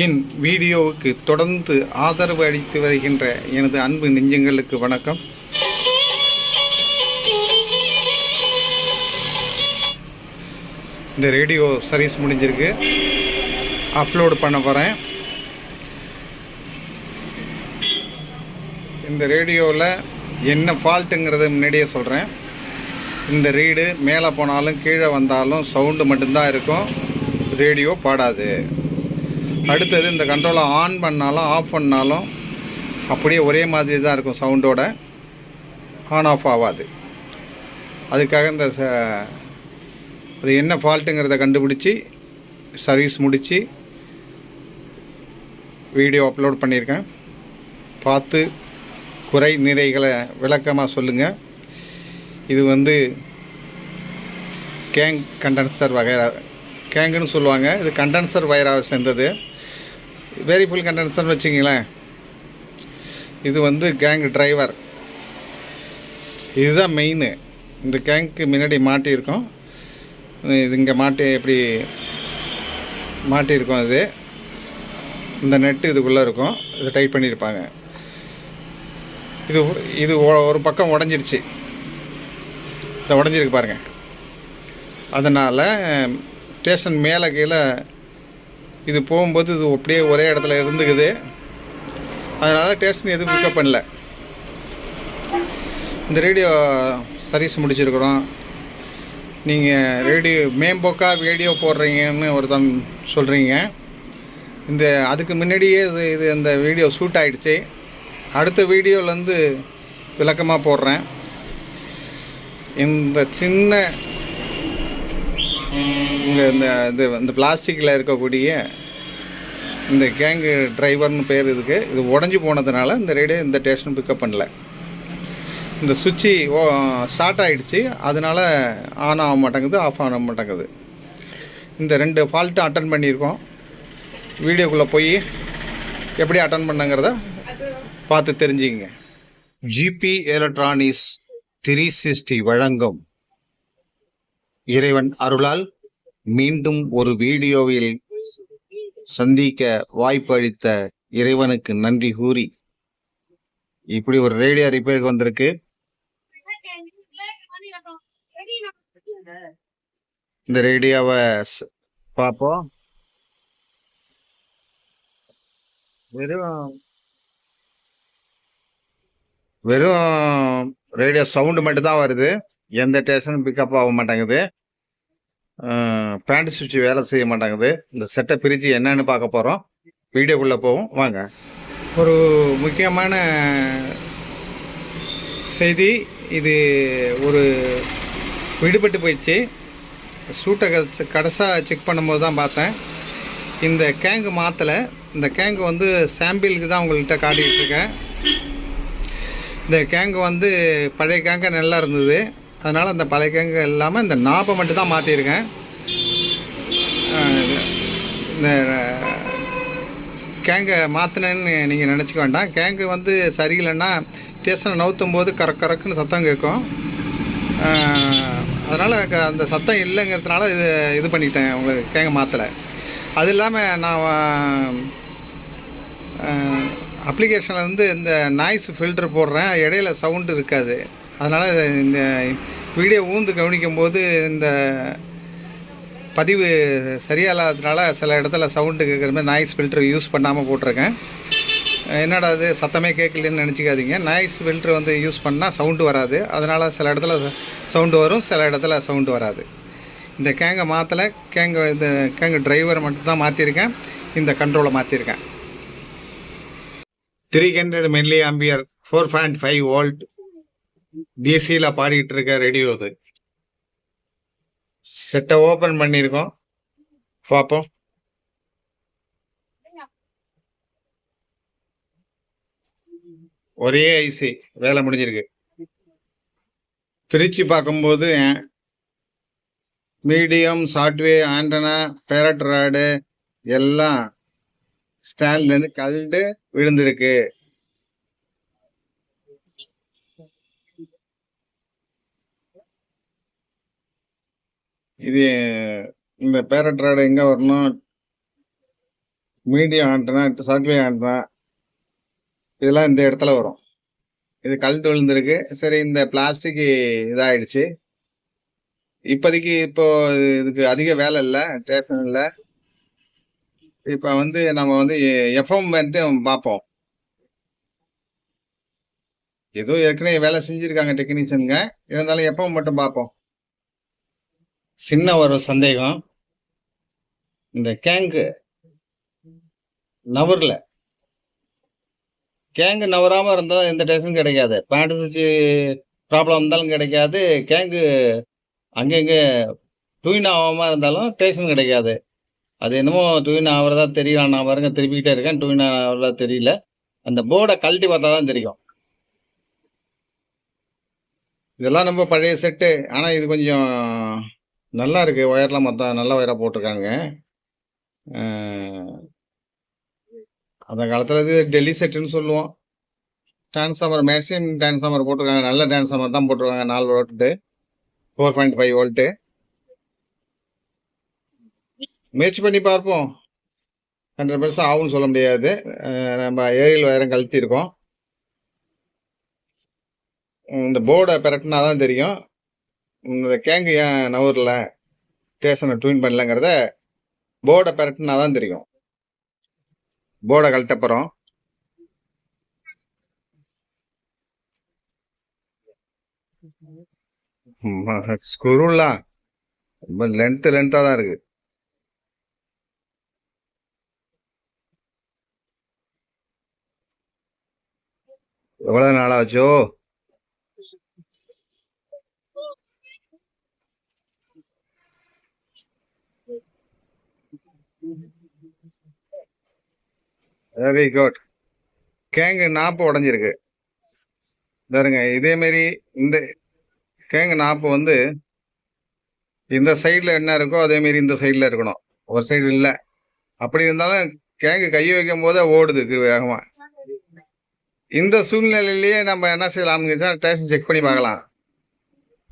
என் வீடியோவுக்கு தொடர்ந்து ஆதரவு அளித்து வருகின்ற எனது அன்பு நெஞ்சங்களுக்கு வணக்கம். இந்த ரேடியோ சர்வீஸ் முடிஞ்சிருக்கு. அப்லோடு பண்ண போகிறேன் இந்த ரேடியோவில் என்ன ஃபால்ட்டுங்கிறத முன்னாடியே சொல்கிறேன் இந்த ரீடு மேலே போனாலும் கீழே வந்தாலும் சவுண்டு மட்டும்தான் இருக்கும். ரேடியோ பாடாது. அடுத்தது இந்த கண்ட்ரோலை ஆன் பண்ணாலும் ஆஃப் பண்ணாலும் அப்படியே ஒரே மாதிரி தான் இருக்கும் சவுண்டோட ஆன் ஆஃப் ஆகாது. அதுக்காக இந்த ச அது என்ன ஃபால்ட்டுங்கிறத கண்டுபிடிச்சி சர்வீஸ் முடித்து வீடியோ அப்லோட் பண்ணியிருக்கேன். பார்த்து குறை நிறைகளை விளக்கமாக சொல்லுங்கள் இது வந்து கேங் கண்டன்சர் வகைரா கேங்குன்னு சொல்லுவாங்க. இது கண்டன்சர் வயராக சேர்ந்தது. வெரி ஃபுல் கண்டென்சர்னு வச்சிங்களேன் இது வந்து கேங் டிரைவர் இதுதான் மெயின் இந்த கேங்க்கு முன்னாடி மாட்டியிருக்கோம். இது இங்கே மாட்டி எப்படி மாட்டியிருக்கோம் இது. இந்த நெட்டு இதுக்குள்ளே இருக்கும். இதை டைட் பண்ணியிருப்பாங்க. இது இது ஒரு பக்கம் உடஞ்சிருச்சு. இதை உடஞ்சிருக்கு பாருங்கள் அதனால் ஸ்டேஷன் மேலே கீழே இது போகும்போது இது அப்படியே ஒரே இடத்துல இருந்துக்குது. அதனால் ஸ்டேஷன் எதுவும் பிக்கப் பண்ணல. இந்த ரேடியோ சர்வீஸ் முடிச்சிருக்கிறோம். நீங்கள் ரேடியோ மேம்போக்காக வீடியோ போடுறீங்கன்னு ஒருத்தன் சொல்கிறீங்க இந்த அதுக்கு முன்னாடியே இது இது இந்த வீடியோ ஷூட் ஆகிடுச்சு அடுத்த வீடியோலேருந்து விளக்கமாக போடுறேன். இந்த சின்ன இங்கே இந்த இது இந்த பிளாஸ்டிக்கில் இருக்கக்கூடிய இந்த கேங்கு டிரைவர்னு பேர் இதுக்கு. இது உடஞ்சி போனதுனால இந்த ரேடியோ இந்த ஸ்டேஷன் பிக்கப் பண்ணல. இந்த சுவிட்சு ஓ ஸ்டார்ட் ஆகிடுச்சு அதனால் ஆன் ஆக மாட்டேங்குது ஆஃப் ஆக மாட்டேங்குது. இந்த ரெண்டு ஃபால்ட்டும் அட்டன் பண்ணியிருக்கோம். வீடியோக்குள்ளே போய் எப்படி அட்டன் பண்ணங்கிறத பார்த்து தெரிஞ்சுக்கிங்க. ஜிபி எலக்ட்ரானிக்ஸ் த்ரீ சிக்ஸ்டி வழங்கும். இறைவன் அருளால் மீண்டும் ஒரு வீடியோவில் சந்திக்க வாய்ப்பு அளித்த இறைவனுக்கு நன்றி கூறி. இப்படி ஒரு ரேடியோ ரிப்பேருக்கு வந்திருக்கு. இந்த ரேடியோவை பார்ப்போம். வெறும் வெறும் ரேடியோ சவுண்டு மட்டும் தான் வருது. எந்த ஸ்டேஷனும் பிக்கப் ஆக மாட்டேங்குது. பேண்ட் சுவிட்ச் வேலை செய்ய மாட்டேங்குது. இந்த செட்டை பிரித்து என்னன்னு பார்க்க போகிறோம் வீடியோக்குள்ளே போவோம். வாங்க. ஒரு முக்கியமான செய்தி. இது ஒரு விடுபட்டு போயிடுச்சு. சூட்டை கடைசாக செக் பண்ணும்போது தான் பார்த்தேன். இந்த கேங்கு மாற்றலை இந்த கேங்கு வந்து சாம்பிளுக்கு தான் உங்கள்கிட்ட காட்டிகிட்ருக்கேன் இந்த கேங்கு வந்து பழைய கேங்காக நல்லா இருந்தது. அதனால் அந்த பழைய கேங்கு இல்லாமல் இந்த நாப்பை மட்டும் தான் மாற்றிருக்கேன் இந்த கேங்கை மாற்றினேன்னு நீங்கள் நினச்சிக்க வேண்டாம். கேங்கு வந்து சரியில்லைன்னா தேசனை நவுத்தும் போது கரக் கரக்குன்னு சத்தம் கேட்கும். அதனால் அந்த சத்தம் இல்லைங்கிறதுனால இது இது பண்ணிட்டேன். உங்களுக்கு கேங்கை மாற்றலை அது இல்லாமல் நான் அப்ளிகேஷனில் வந்து இந்த நாய்ஸ் ஃபில்டர் போடுறேன். இடையில சவுண்டு இருக்காது. அதனால் இந்த வீடியோ ஊந்து கவனிக்கும் போது இந்த பதிவு சரியா இல்லாததுனால சில இடத்துல சவுண்டு கேட்குற மாதிரி நாய்ஸ் ஃபில்ட்ரு யூஸ் பண்ணாமல் போட்டிருக்கேன். என்னடா அது சத்தமே கேட்கலன்னு நினச்சிக்காதீங்க. நாய்ஸ் ஃபில்ட்ரு வந்து யூஸ் பண்ணால் சவுண்டு வராது. அதனால் சில இடத்துல சவுண்டு வரும் சில இடத்துல சவுண்டு வராது. இந்த கேங்கை மாற்றலை கேங்க இந்த கேங்கு டிரைவர் மட்டும்தான் மாற்றிருக்கேன் இந்த கண்ட்ரோலை மாற்றிருக்கேன் three hundred milliampere four point five volt டிசியில் பாடிட்டு இருக்க ரேடியோ அது. செட்டை ஓப்பன் பண்ணியிருக்கோம் பார்ப்போம் ஒரே ஐசி வேலை முடிஞ்சிருக்கு. பிரித்து பார்க்கும்போது மீடியம் சாஃப்ட்வே ஆண்டனா பேரட் ராடு எல்லாம் ஸ்டாண்ட்லேருந்து கல்டு விழுந்திருக்கு. இது இந்த பேரட் ராடு எங்கே வரணும்? Medium antenna survey antenna? இதெல்லாம் இந்த இடத்துல வரும். இது கல் விழுந்திருக்கு. சரி இந்த பிளாஸ்டிக் இதாகிடுச்சு இப்போதைக்கு இப்போ இதுக்கு அதிக வேலை இல்லை ஸ்டேஷன் இல்லை. இப்போ வந்து நம்ம வந்து எஃப்எம் வந்துட்டு பார்ப்போம். ஏதோ ஏற்கனவே வேலை செஞ்சுருக்காங்க டெக்னீஷியனுங்க. இருந்தாலும் எஃப்எம் மட்டும் பார்ப்போம். சின்ன ஒரு சந்தேகம். இந்த கேங்கு நவர்ல. கேங்கு நவராமல் இருந்தால் எந்த டேஸ்டும் கிடைக்காது. பேண்ட் வச்சு ப்ராப்ளம் இருந்தாலும் கிடைக்காது. கேங்கு அங்கங்கே டூயின் ஆகாம இருந்தாலும் டேஷன் கிடைக்காது. அது என்னமோ டூயின் ஆகிறதா தெரியல நான் பாருங்க திருப்பிக்கிட்டே இருக்கேன். டூயின் ஆகிறதா தெரியல. அந்த போர்டை கழட்டி பார்த்தா தான் தெரியும். இதெல்லாம் நம்ம பழைய செட்டு. ஆனால் இது கொஞ்சம் நல்லா இருக்குது ஒயர்லாம் மற்ற நல்ல ஒயராக போட்டிருக்காங்க. அந்த காலத்தில் இது டெல்லி செட்டுன்னு சொல்லுவோம். டிரான்ஸ்ஃபார்மர் மேக்ஸிமம் டிரான்ஸ்ஃபார்மர் போட்டிருக்காங்க. நல்ல டிரான்ஸ்ஃபார்மர் தான் போட்டிருக்காங்க. நாலு volt. Four point five volt. முயற்சி பண்ணி பார்ப்போம். ஹண்ட்ரட் பர்சன்ட் ஆகும்னு சொல்ல முடியாது. நம்ம ஏரியல் வயரம் கழட்டியிருக்கோம். இந்த போர்டை பெரட்டினா தான் தெரியும். இந்த கேங்கு ஏன் நவரில் ஸ்டேஷனை ட்யூன் பண்ணலங்கிறத போர்டை பெரட்டினா தான் தெரியும். போர்டை கழட்டப்புறம் ஸ்குருலாம் ரொம்ப லென்த்து லென்த்தாக தான் இருக்கு. எவ்வளோ நாளாச்சோ? வெரி குட் கேங்கு நாப்பு உடஞ்சிருக்கு. பாருங்க இதேமாரி இந்த கேங்கு நாப்பு வந்து இந்த சைடில் என்ன இருக்கோ அதேமாரி இந்த சைடில் இருக்கணும். ஒரு சைடு இல்லை. அப்படி இருந்தாலும் கேங்கு கை வைக்கும் போதே ஓடுதுக்கு வேகமாக இந்த சூழ்நிலையிலேயே நம்ம என்ன செய்யலாம்னு டேஷன் செக் பண்ணி பார்க்கலாம்.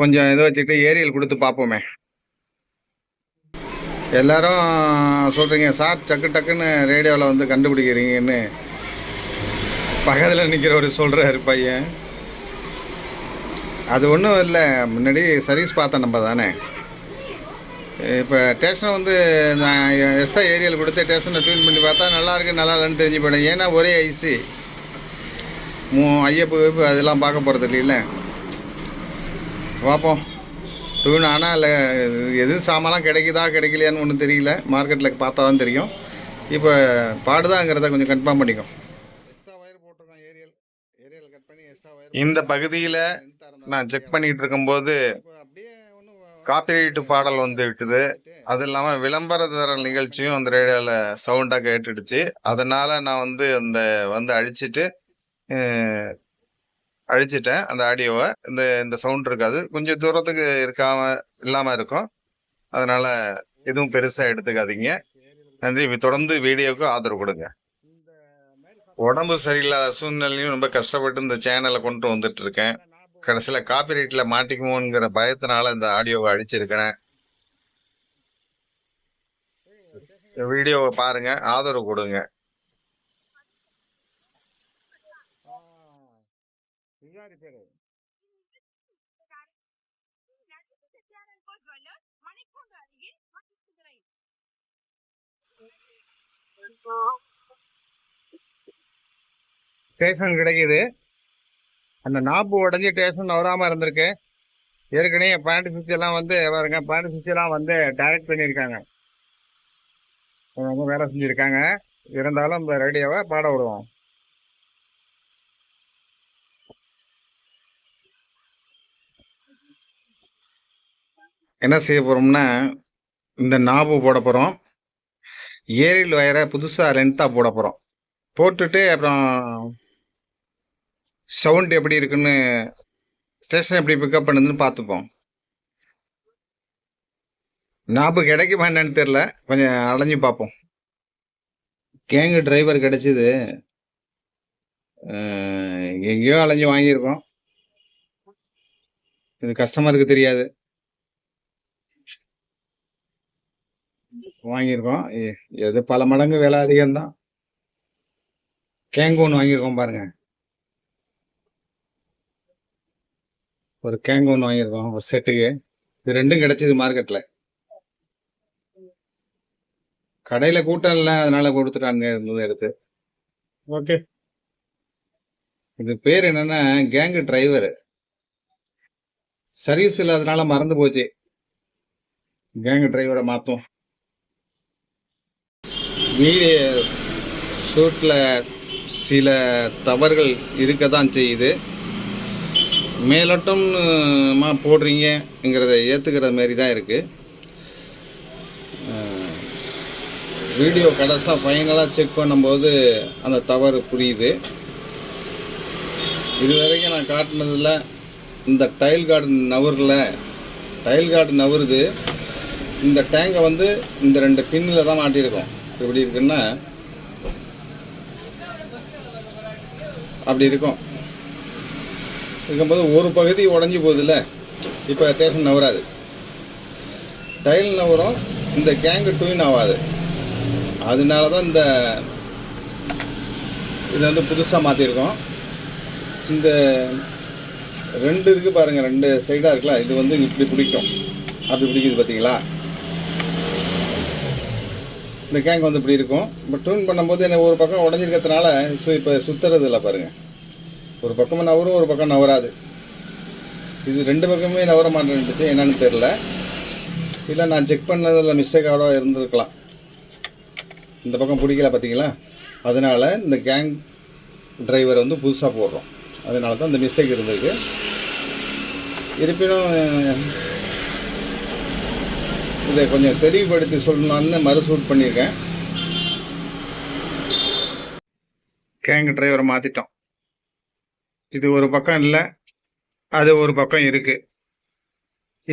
கொஞ்சம் இதை வச்சுக்கிட்டு ஏரியல் கொடுத்து பார்ப்போமே. எல்லாரும் சொல்கிறீங்க சார் டக்கு டக்குன்னு ரேடியோவில் வந்து கண்டுபிடிக்கிறீங்கன்னு. பக்கத்தில் நிற்கிறவர் சொல்கிறாரு பையன். அது ஒன்றும் இல்லை முன்னாடி சர்வீஸ் பார்த்தேன் நம்ம தானே. இப்போ ஸ்டேஷனை வந்து நான் எக்ஸ்ட்ரா ஏரியாவில் கொடுத்து ஸ்டேஷனை ட்யூன் பண்ணி பார்த்தா நல்லா இருக்கு நல்லா இல்லைன்னு தெரிஞ்சு போயிடும். ஏன்னா ஒரே ஐசி மூ ஐயப்பு வைப்பு அதெல்லாம் பார்க்க போகிறது இல்லைல்ல. பார்ப்போம் டூன் ஆனால் இல்லை எதுவும் சாமான்லாம் கிடைக்குதா கிடைக்கலையான்னு ஒன்றும் தெரியல. மார்க்கெட்டில் பார்த்தா தான் தெரியும். இப்போ பாடுதாங்கிறத கொஞ்சம் கன்ஃபார்ம் பண்ணிக்கும் இந்த பகுதியில் நான் செக் பண்ணிட்டு இருக்கும்போது காப்பிரைட் பாடல் வந்து விட்டுது அது இல்லாமல் விளம்பரதர நிகழ்ச்சியும் அந்த ரேடியோவில் சவுண்டாக கேட்டுடுச்சு. அதனால நான் வந்து அந்த வந்து அழிச்சிட்டு அழிச்சிட்டேன் அந்த ஆடியோவை இந்த இந்த சவுண்ட் இருக்காது. கொஞ்சம் தூரத்துக்கு இருக்காம இல்லாம இருக்கும். அதனால எதுவும் பெருசா எடுத்துக்காதீங்க. நன்றி. தொடர்ந்து வீடியோவுக்கு ஆதரவு கொடுங்க. உடம்பு சரியில்லாத சூழ்நிலையும் ரொம்ப கஷ்டப்பட்டு இந்த சேனலை கொண்டு வந்துட்டு இருக்கேன் கடைசியில காப்பிரைட்ல மாட்டிக்குமோங்கிற பயத்தினால இந்த ஆடியோவை அழிச்சிருக்கிறேன். வீடியோவை பாருங்க. ஆதரவு கொடுங்க. மணிக்கூண்டு அருகே ஸ்டேஷன் கிடைக்குது. அந்த நாப்பு உடஞ்சி ஸ்டேஷன் வராமல் இருந்திருக்கு. ஏற்கனவே பேண்ட் சுவிட்ச் எல்லாம் வந்து பாருங்க பேண்ட் சுவிட்செல்லாம் வந்து டைரக்ட் பண்ணியிருக்காங்க. அவங்க வேலை செஞ்சுருக்காங்க. இருந்தாலும் இந்த ரேடியோவை பாட விடுவோம். என்ன செய்ய போகிறோம்னா இந்த நாபு போட போகிறோம் ஏரியில் வயரை புதுசாக லென்த்தாக போட போகிறோம் போட்டுட்டு அப்புறம் சவுண்ட் எப்படி இருக்குன்னு ஸ்டேஷன் எப்படி பிக்கப் பண்ணுதுன்னு பார்த்துப்போம். நாபு கிடைக்குமா என்னன்னு தெரில கொஞ்சம் அலைஞ்சு பார்ப்போம். கேங்கு டிரைவர் கிடைச்சிது. எங்கேயோ அலைஞ்சு வாங்கியிருக்கோம். இது கஸ்டமருக்கு தெரியாது. வாங்கியிருக்கோம். இது பல மடங்கு விலை அதிகம்தான். கேங்கூன் வாங்கியிருக்கோம் பாருங்க. ஒரு கேங்கூன் வாங்கியிருக்கோம் ஒரு செட்டுக்கு இது ரெண்டும் கிடைச்சது மார்க்கெட்ல கடையில கூட்டம் இல்லை அதனால கொடுத்துட்டாங்க இருந்தது எடுத்து. ஓகே. இது பேர் என்னன்னா கேங்கு டிரைவர். சர்வீஸ் இல்லாதனால மறந்து போச்சு. கேங்கு டிரைவரை மாத்தோம் வீடியோ ஷூட்டில் சில தவறுகள் இருக்க தான் செய்யுது. மேலோட்டம்மா போடுறீங்கங்கிறத ஏற்றுக்கிற மாரி தான் இருக்குது வீடியோ கடைசாக ஃபைனலாக செக் பண்ணும்போது அந்த தவறு புரியுது. இது வரைக்கும் நான் காட்டினதில் இந்த டைல் கார்டு நவரில் டைல் கார்டு நவருது. இந்த டேங்கை வந்து இந்த ரெண்டு பின்னில் தான் மாட்டியிருக்கோம். எப்படி இருக்குன்னா அப்படி இருக்கும். இருக்கும்போது ஒரு பகுதி உடஞ்சி போகுதுல்ல? இப்போ அத்தியாவசியம் நவராது. டைல் நவரும் இந்த கேங்கு டூயின் ஆகாது அதனால தான் இந்த இதை வந்து புதுசாக மாற்றிருக்கோம் இந்த ரெண்டு இருக்குது பாருங்கள் ரெண்டு சைடாக இருக்குல்ல இது வந்து இப்படி பிடிக்கும். அப்படி பிடிக்குது பார்த்தீங்களா இந்த கேங் வந்து இப்படி இருக்கும். இப்போ டூன் பண்ணும்போது என்ன ஒரு பக்கம் உடஞ்சிருக்கிறதுனால சு இப்போ சுற்றுறது இல்லை பாருங்கள் ஒரு பக்கமும் நவரும் ஒரு பக்கம் நவராது இது ரெண்டு பக்கமே நவர மாட்டேன்ட்டுச்சு என்னன்னு தெரில இல்லை நான் செக் பண்ணதில் மிஸ்டேக்காக இருந்திருக்கலாம். இந்த பக்கம் பிடிக்கல பார்த்தீங்களா? அதனால் இந்த கேங் டிரைவர் வந்து புதுசாக போடுறோம். அதனால தான் இந்த மிஸ்டேக் இருந்திருக்கு. இருப்பினும் இதை கொஞ்சம் தெளிவுபடுத்தி சொல்லலான்னு மறுசூட் பண்ணியிருக்கேன். கேங் டிரைவரை மாற்றிட்டோம் இது ஒரு பக்கம் இல்லை அது ஒரு பக்கம் இருக்கு.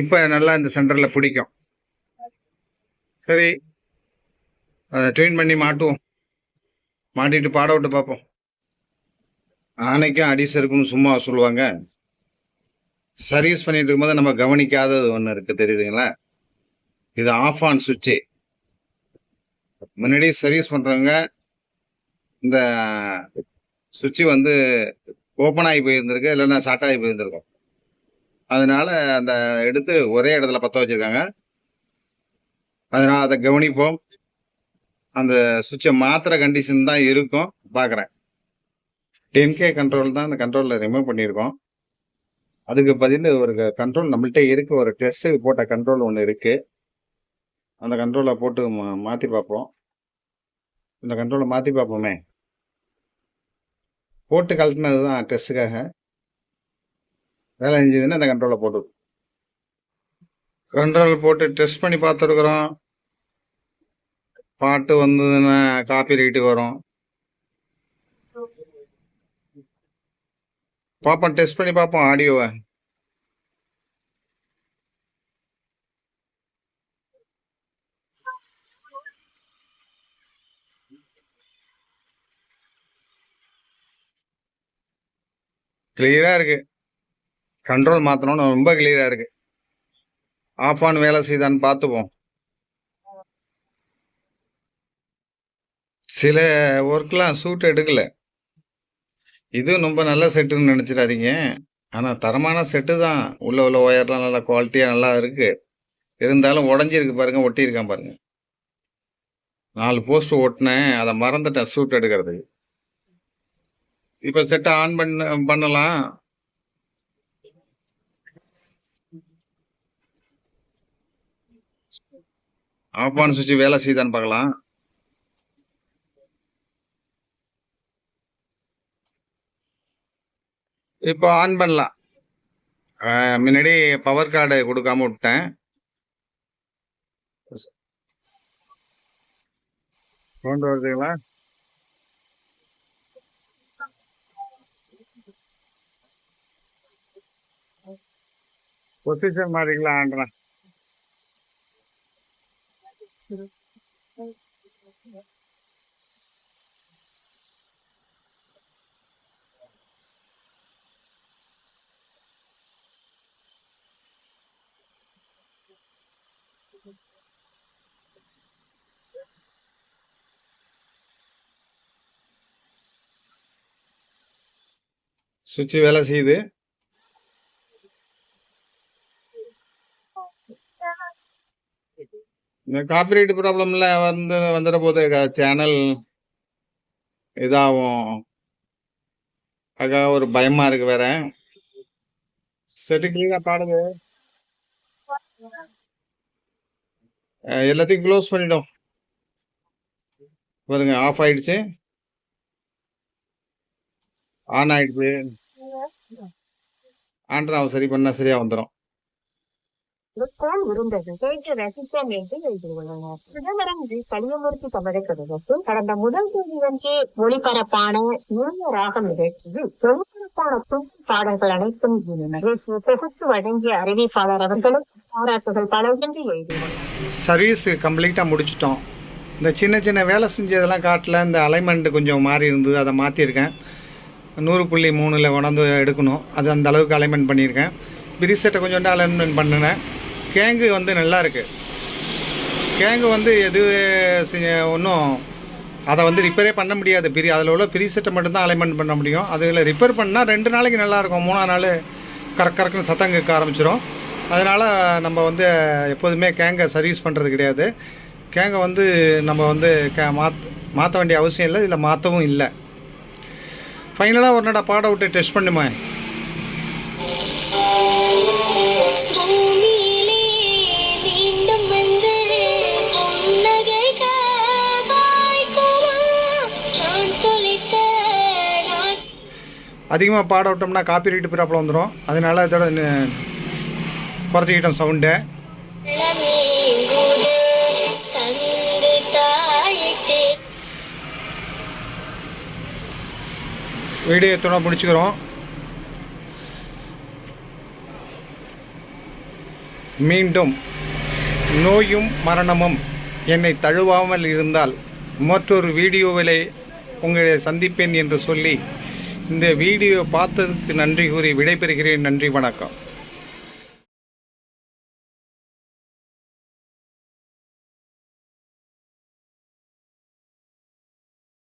இப்போ நல்லா இந்த சென்டரில் பிடிக்கும். சரி அதை ட்ரெயின் பண்ணி மாட்டுவோம். மாட்டிட்டு பாட விட்டு பார்ப்போம். ஆனைக்கும் அடிசு இருக்குன்னு சும்மா சொல்லுவாங்க. சர்வீஸ் பண்ணிட்டு இருக்கும்போது நம்ம கவனிக்காதது ஒன்று இருக்கு தெரியுதுங்களா? இது ஆஃப் ஆன் சுவிட்சு முன்னாடி சர்வீஸ் பண்ணுறவங்க இந்த சுவிட்சு வந்து ஓப்பன் ஆகி போயிருந்திருக்கு இல்லைன்னா ஷார்ட் ஆகி போயிருந்திருக்கும். அதனால அந்த எடுத்து ஒரே இடத்துல பற்ற வச்சுருக்காங்க. அதனால் அதை கவனிப்போம். அந்த சுவிட்சை மாத்திர கண்டிஷன் தான் இருக்கும். பார்க்குறேன் டென் கே கண்ட்ரோல் தான் அந்த கண்ட்ரோலில் ரிமூவ் பண்ணியிருக்கோம். அதுக்கு பதில் ஒரு கண்ட்ரோல் நம்மள்கிட்ட இருக்குது ஒரு டெஸ்ட்டு போட்ட கண்ட்ரோல் ஒன்று இருக்குது அந்த கண்ட்ரோலை போட்டு மா மாற்றி பார்ப்போம். இந்த கண்ட்ரோலை மாற்றி பார்ப்போமே. போட்டு கழட்டினது தான் டெஸ்ட்டுக்காக வேலை செஞ்சதுன்னா அந்த கண்ட்ரோலை போட்டு. கண்ட்ரோல் போட்டு டெஸ்ட் பண்ணி பார்த்துருக்குறோம். பாட்டு வந்ததுன்னா காப்பி ரைட்டுக்கு வரும். பார்ப்போம் டெஸ்ட் பண்ணி பார்ப்போம் ஆடியோவை கிளியரா இருக்கு. கண்ட்ரோல் மாத்தணும்னு ரொம்ப கிளியரா இருக்கு. ஆஃப் ஆன் வேலை செய்தான்னு பார்த்துப்போம். சில ஒர்க்லாம் சூட் எடுக்கல. இதுவும் ரொம்ப நல்ல செட்டுன்னு நினச்சிடாதீங்க. ஆனால் தரமான செட்டு தான். உள்ள உள்ள ஒயர்லாம் நல்லா குவாலிட்டியாக நல்லா இருக்கு. இருந்தாலும் உடஞ்சிருக்கு பாருங்க ஒட்டியிருக்கான் பாருங்கள் நாலு போஸ்ட் ஒட்டினேன் அதை மறந்துட்டேன் சூட் எடுக்கிறதுக்கு. இப்போ செட்டை ஆன் பண்ண பண்ணலாம். ஆஃப் ஆன் சுவிட்ச் வேலை செய்யுதான்னு பார்க்கலாம். இப்போ ஆன் பண்ணலாம். முன்னாடி பவர் கார்டு கொடுக்காம விட்டேன். கொண்டு வருதுங்களா? pues es el Mariglandra. Suchi வேலை செய்யுது இந்த காப்பிரைட் ப்ராப்ளம்ல வந்து வந்துட போது சேனல் இதாகும் அதுக்காக ஒரு பயமா இருக்கு வேற. செட்டு கிளியரா பாடுது. எல்லாத்தையும் க்ளோஸ் பண்ணிடும் பாருங்க ஆஃப் ஆயிடுச்சு. ஆன் ஆயிடுச்சு. ஆண்ட்ராவை சரி பண்ணா சரியா வந்துடும் போல் இருந்தது கேட்டு ரசித்தோம் என்று எழுதியுள்ளனர். சிதம்பரம் ஜி கலியமூர்த்தி தமிழக கடிதத்தில் கடந்த முதல் தேதியன்றே ஒளிபரப்பான இளைய ராகம் நிகழ்ச்சியில் ஒளிபரப்பான துணை பாடல்கள் அனைத்தும் இருந்தன. தொகுத்து வழங்கிய அறிவிப்பாளர் அவர்களும் பாராட்டுகள் பல என்று எழுதியுள்ளனர். சர்வீஸ் கம்ப்ளீட்டாக முடிச்சிட்டோம். இந்த சின்ன சின்ன வேலை செஞ்சதெல்லாம் காட்டில் இந்த அலைன்மெண்ட் கொஞ்சம் மாறி இருந்தது அதை மாற்றிருக்கேன் நூறு புள்ளி மூணில் கொண்டாந்து எடுக்கணும். அது அந்த அளவுக்கு அலைன்மெண்ட் பண்ணியிருக்கேன். பிரிசெட்டை கொஞ்சோண்டு அலைன்மெண்ட் பண்ணினேன். கேங்கு வந்து நல்லா இருக்கு. கேங்கு வந்து எது ஒன்றும் அதை வந்து ரிப்பேரே பண்ண முடியாது. பிரி அதில் உள்ள ப்ரீசெட்டை மட்டும்தான் அலைன்மெண்ட் பண்ண முடியும். அதில் ரிப்பேர் பண்ணால் ரெண்டு நாளைக்கு நல்லாயிருக்கும் மூணாவது நாள் கரெக்ட் கரக்குன்னு சத்தம் கேட்க ஆரம்பிச்சிடும் அதனால் நம்ம வந்து எப்போதுமே கேங்கை சர்வீஸ் பண்ணுறது கிடையாது. கேங்கை வந்து நம்ம வந்து கே மாத் மாற்ற வேண்டிய அவசியம் இல்லை. இதில் மாற்றவும் இல்லை. ஃபைனலாக ஒரு நட பாட விட்டு டெஸ்ட் பண்ணுமே. அதிகமாக பாட விட்டோம்னா காப்பி ரைட்டு ப்ராப்ளம் வந்துடும் அதனால இதோட குறைச்சிக்கிட்டோம் சவுண்டை வீடியோ எத்தனை முடிச்சுக்கிறோம். மீண்டும் நோயும் மரணமும் என்னை தழுவாமல் இருந்தால் மற்றொரு வீடியோவிலே உங்களை சந்திப்பேன் என்று சொல்லி இந்த வீடியோ பார்த்ததுக்கு நன்றி கூறி விடைபெறுகிறேன். நன்றி வணக்கம்.